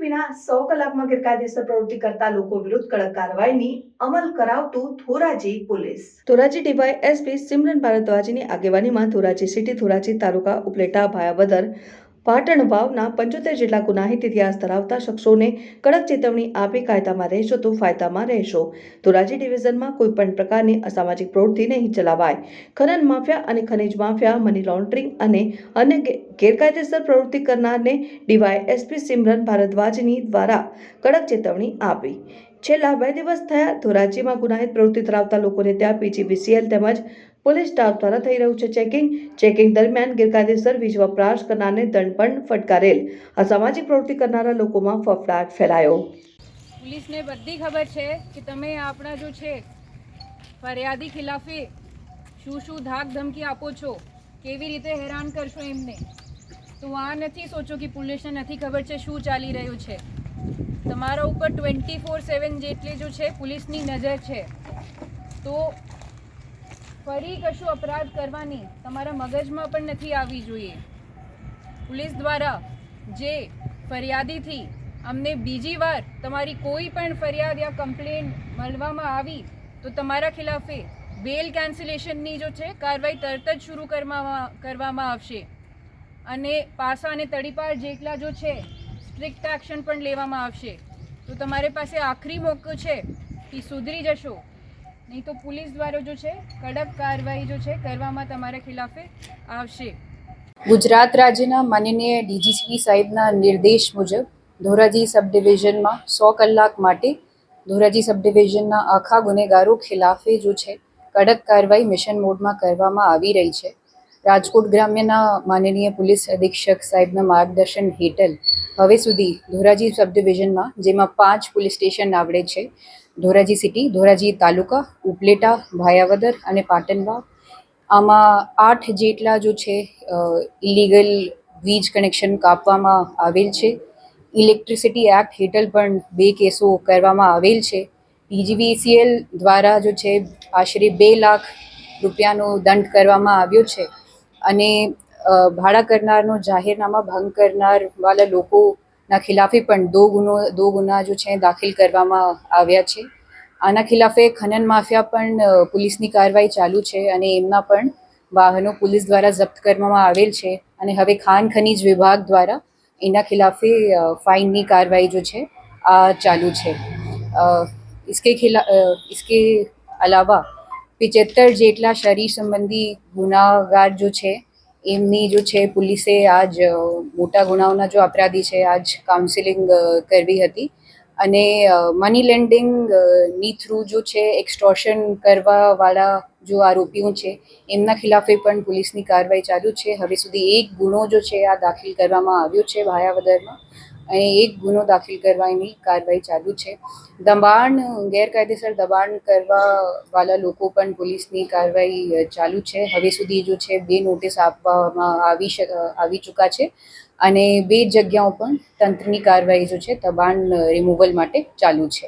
વિના સો કલાકમાં ગેરકાયદેસર પ્રવૃત્તિ કરતા લોકો વિરુદ્ધ કડક કાર્યવાહીની અમલ કરાવતું Dhoraji police. Dhoraji DY SP Simran ભારદ્વાજીની આગેવાનીમાં ધોરાજી સિટી ધોરાજી તાલુકા ઉપલેટા ભાયાવદર પાટણ વાવના પંચોતેર જેટલા ગુનાહિત ઇતિહાસ ધરાવતા શખ્સોને કડક ચેતવણી આપી કાયદામાં રહેશો તો ફાયદામાં રહેશો. ધોરાજી ડિવિઝનમાં કોઈ પણ પ્રકારની અસામાજિક પ્રવૃત્તિ નહીં ચલાવાય. ખનન માફિયા અને ખનિજ માફિયા, મની લોન્ડરિંગ અને અન્ય ગેરકાયદેસર પ્રવૃત્તિ કરનારને ડીવાય એસપી સિમરન ભારદ્વાજની દ્વારા કડક ચેતવણી આપી. છેલ્લા બે દિવસ થયા ધોરાજીમાં ગુનાહિત પ્રવૃત્તિ ધરાવતા લોકોને ત્યાં પીજીવીસીએલ તેમજ પોલીસ સ્ટાફ દ્વારા થઈ રહ્યું છે ચેકિંગ. ચેકિંગ દરમિયાન ગેરકાયદેસર વીજ વપરાશ કરનારને દંડ પણ ફટકારેલ. અસામાજિક પ્રવૃત્તિ કરનારા લોકોમાં ફફડાટ ફેલાયો. પોલીસને બધી ખબર છે કે તમે આપણા જો છે. ફરિયાદી ખિલાફે શું શું ધાક ધમકી આપો છો? કેવી રીતે હેરાન કરશો એમને? તો આ નથી સોચો કે પોલીસને નથી ખબર છે શું ચાલી રહ્યું છે. તમારા ઉપર ટ્વેન્ટી ફોર સેવન જેટલી જો છે પોલીસની નજર છે, તો ફરી કશું અપરાધ કરવાની તમારા મગજમાં પણ નથી આવવી જોઈએ. પોલીસ દ્વારા જે ફરિયાદીથી અમને બીજી વાર તમારી કોઈ પણ ફરિયાદ યા કમ્પ્લેન મળવામાં આવી, તો તમારા ખિલાફે બેલ કેન્સલેશનની જો છે, કાર્યવાહી તરત જ શરૂ કરવામાં કરવામાં આવશે. અને પાસા અને તડીપાર જેટલા જો છે, સ્ટ્રિક્ટ એક્શન પણ લેવામાં આવશે. તો તમારી પાસે આખરી મોકો છે કે સુધરી જશો. નહીં તો પોલીસ દ્વારા જો છે, કડક કાર્યવાહી જો છે, કરવામાં તમારા ખિલાફે આવશે. ગુજરાત રાજ્યના માનનીય ડીજીસી સાહેબના નિર્દેશ મુજબ ધોરાજી સબ ડિવિઝનમાં સો કલાક માટે ધોરાજી સબ ડિવિઝનના આખા ગુનેગારો ખિલાફે જો છે, કડક કાર્યવાહી મિશન મોડમાં કરવામાં આવી રહી છે. રાજકોટ ગ્રામ્યના માનનીય પોલીસ અધિક્ષક સાહેબના માર્ગદર્શન હેઠળ હવે સુધી ધોરાજી સબ ડિવિઝનમાં, જેમાં પાંચ પોલીસ સ્ટેશન આવડે છે, ધોરાજી સિટી, ધોરાજી તાલુકા, ઉપલેટા, ભાયાવદર અને પાટણવાવ આમાં આઠ જેટલા જો છે ઇલીગલ વીજ કનેક્શન કાપવામાં આવેલ છે. ઇલેક્ટ્રિસિટી એક્ટ હેઠળ પણ બે કેસો કરવામાં આવેલ છે. પીજીવીસીએલ દ્વારા જો છે, આશરે બે લાખ રૂપિયાનો દંડ કરવામાં આવ્યો છે. અને ભાડા કરનારનો જાહેરનામા ભંગ કરનાર વાળા લોકોના ખિલાફે પણ દો ગુનો દો ગુના જો છે દાખલ કરવામાં આવ્યા છે આના ખિલાફે ખનન માફિયા પણ અ, પોલીસની કાર્યવાહી ચાલુ છે અને એમના પણ વાહનો પોલીસ દ્વારા જપ્ત કરવામાં આવેલ છે અને હવે ખાન ખનીજ વિભાગ દ્વારા એના ખિલાફે અ, ફાઇનની કાર્યવાહી જો છે આ ચાલુ છે અ, इसके खिला अ, इसके अलावा પિચોતેર જેટલા શરીર સંબંધી ગુનાગાર જો છે એમની જો છે, પોલીસે આજ મોટા ગુનાઓના જો અપરાધી છે, આજ કાઉન્સિલિંગ કરવી હતી. અને મની લેન્ડિંગની થ્રુ જો છે એક્સટોર્શન કરવાવાળા જો આરોપીઓ છે, એમના ખિલાફે પણ પોલીસની કાર્યવાહી ચાલુ છે. હવે સુધી એક ગુનો જો છે, આ દાખલ કરવામાં આવ્યો છે, ભાયાવદરમાં. અને એક ગુનો દાખલ કરવાની કાર્યવાહી ચાલુ છે. દબાણ, ગેરકાયદેસર દબાણ કરવા વાળા લોકો પણ પોલીસની કાર્યવાહી ચાલુ છે. હવે સુધી જો છે બે નોટિસ આપવામાં આવી આવી ચૂક્યા છે અને બે જગ્યાઓ પણ તંત્રની કાર્યવાહી જો છે દબાણ રિમૂવલ માટે ચાલુ છે.